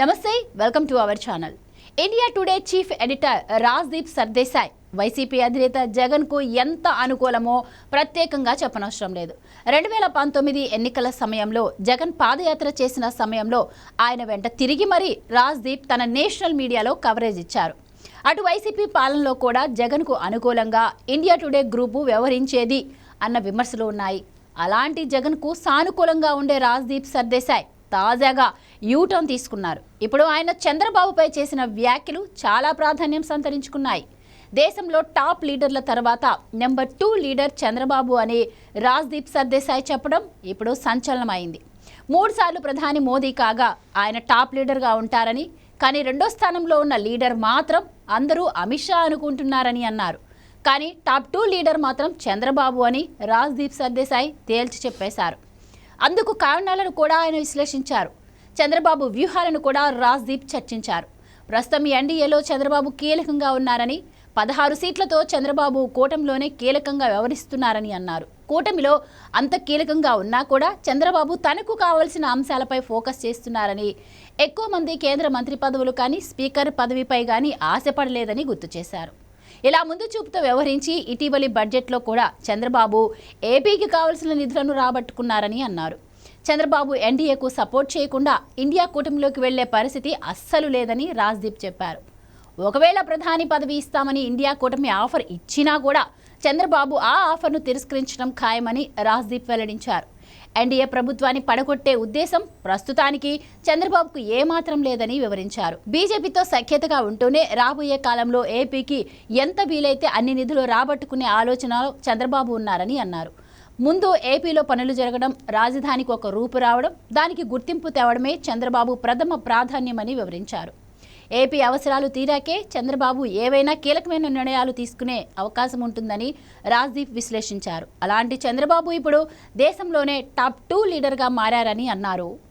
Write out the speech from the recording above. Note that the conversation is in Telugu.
నమస్తే welcome to our channel India Today chief editor Rajdeep Sardesai YCP అధినేత జగన్కు ఎంత అనుకూలమో ప్రత్యేకంగా చెప్పనవసరం లేదు. రెండు వేల పంతొమ్మిది ఎన్నికల సమయంలో జగన్ పాదయాత్ర చేసిన సమయంలో ఆయన వెంట తిరిగి మరీ రాజ్దీప్ తన నేషనల్ మీడియాలో కవరేజ్ ఇచ్చారు. అటు వైసీపీ పాలనలో కూడా జగన్కు అనుకూలంగా ఇండియా టుడే గ్రూపు వ్యవహరించేది అన్న విమర్శలు ఉన్నాయి. అలాంటి జగన్కు సానుకూలంగా ఉండే రాజ్దీప్ సర్దేశాయ్ తాజాగా యూటర్న్ తీసుకున్నారు. ఇప్పుడు ఆయన చంద్రబాబుపై చేసిన వ్యాఖ్యలు చాలా ప్రాధాన్యం సంతరించుకున్నాయి. దేశంలో టాప్ లీడర్ల తర్వాత నెంబర్ టూ లీడర్ చంద్రబాబు అని రాజ్దీప్ సర్దేశాయ్ చెప్పడం ఇప్పుడు సంచలనమైంది. మూడుసార్లు ప్రధాని మోదీ కాగా ఆయన టాప్ లీడర్గా ఉంటారని కానీ రెండో స్థానంలో ఉన్న లీడర్ మాత్రం అందరూ అమిత్ షా అనుకుంటున్నారని అన్నారు. కానీ టాప్ టూ లీడర్ మాత్రం చంద్రబాబు అని రాజ్దీప్ సర్దేశాయ్ తేల్చి చెప్పేశారు. అందుకు కారణాలను కూడా ఆయన విశ్లేషించారు. చంద్రబాబు వ్యూహాలను కూడా రాజ్దీప్ చర్చించారు. ప్రస్తుతం ఎన్డీఏలో చంద్రబాబు కీలకంగా ఉన్నారని పదహారు సీట్లతో చంద్రబాబు కూటమిలోనే కీలకంగా వ్యవహరిస్తున్నారని అన్నారు. కూటమిలో అంత కీలకంగా ఉన్నా కూడా చంద్రబాబు తనకు కావలసిన అంశాలపై ఫోకస్ చేస్తున్నారని ఎక్కువ మంది కేంద్ర మంత్రి పదవులు కానీ స్పీకర్ పదవిపై కానీ ఆశపడలేదని గుర్తు చేశారు. ఇలా ముందు చూపుతో వ్యవహరించి ఇటీవలి బడ్జెట్లో కూడా చంద్రబాబు ఏపీకి కావలసిన నిధులను రాబట్టుకున్నారని అన్నారు. చంద్రబాబు ఎన్డీఏకు సపోర్ట్ చేయకుండా ఇండియా కూటమిలోకి వెళ్ళే పరిస్థితి అస్సలు లేదని రాజ్దీప్ చెప్పారు. ఒకవేళ ప్రధాని పదవి ఇస్తామని ఇండియా కూటమి ఆఫర్ ఇచ్చినా కూడా చంద్రబాబు ఆ ఆఫర్ను తిరస్కరించడం ఖాయమని రాజ్దీప్ వెల్లడించారు. ఎన్డీఏ ప్రభుత్వాన్ని పడగొట్టే ఉద్దేశం ప్రస్తుతానికి చంద్రబాబుకు ఏమాత్రం లేదని వివరించారు. బీజేపీతో సఖ్యతగా ఉంటూనే రాబోయే కాలంలో ఏపీకి ఎంత వీలైతే అన్ని నిధులు రాబట్టుకునే ఆలోచనలో చంద్రబాబు ఉన్నారని అన్నారు. ముందు ఏపీలో పనులు జరగడం రాజధానికి ఒక రూపు రావడం దానికి గుర్తింపు తేవడమే చంద్రబాబు ప్రథమ ప్రాధాన్యమని వివరించారు. ఏపీ అవసరాలు తీరాకే చంద్రబాబు ఏవైనా కీలకమైన నిర్ణయాలు తీసుకునే అవకాశం ఉంటుందని రాజ్దీప్ విశ్లేషించారు. అలాంటి చంద్రబాబు ఇప్పుడు దేశంలోనే టాప్ టూ లీడర్గా మారారని అన్నారు.